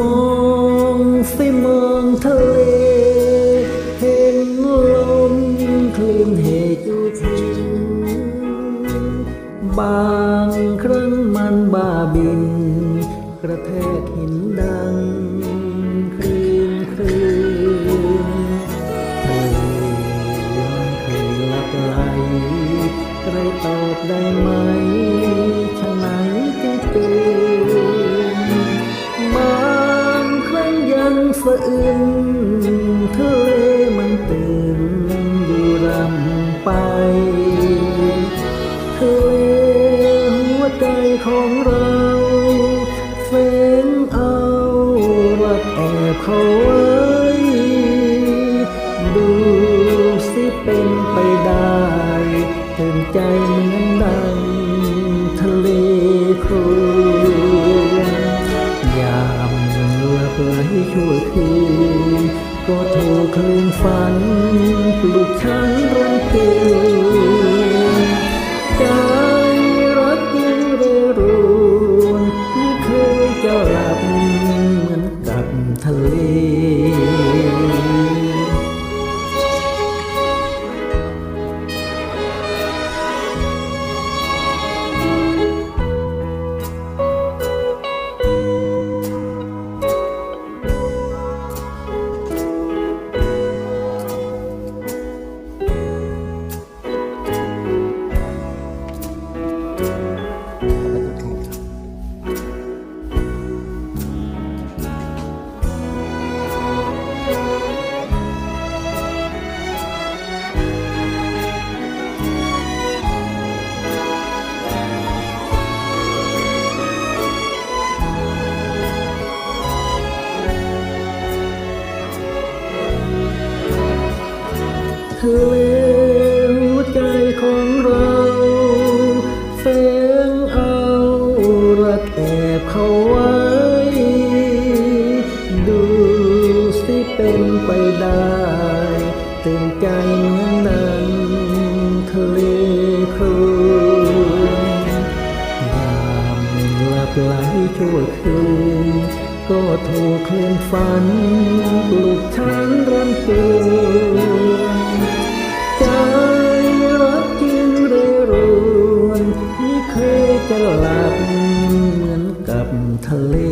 มองสิมองทะเล เห็นลมคลื่นเหจูจูบางครั้งมันบ้าบิน กระแทกหินดังคลื่นคลื่นทะเลย้อนเคยหลับไหลใครตอบได้ไหม ของเราเฟ้นเอารักแอบเขาไว้ดูสิเป็นไปได้ตื่นใจเหมือนดังทะเลครวญยามหลับไหลชั่วคืนก็ถูกคลื่นฝันปลุกฉันรำตื่น ทะเลหัวใจของเราแฝงเอารักแอบเขาไว้ ดูสิเป็นไปได้ตื่นใจเหมือนนั้นทะเลครวญยามหลับไหลชั่วคืนก็ถูกคลื่นฝันปลุกฉันรำตื่ Helene.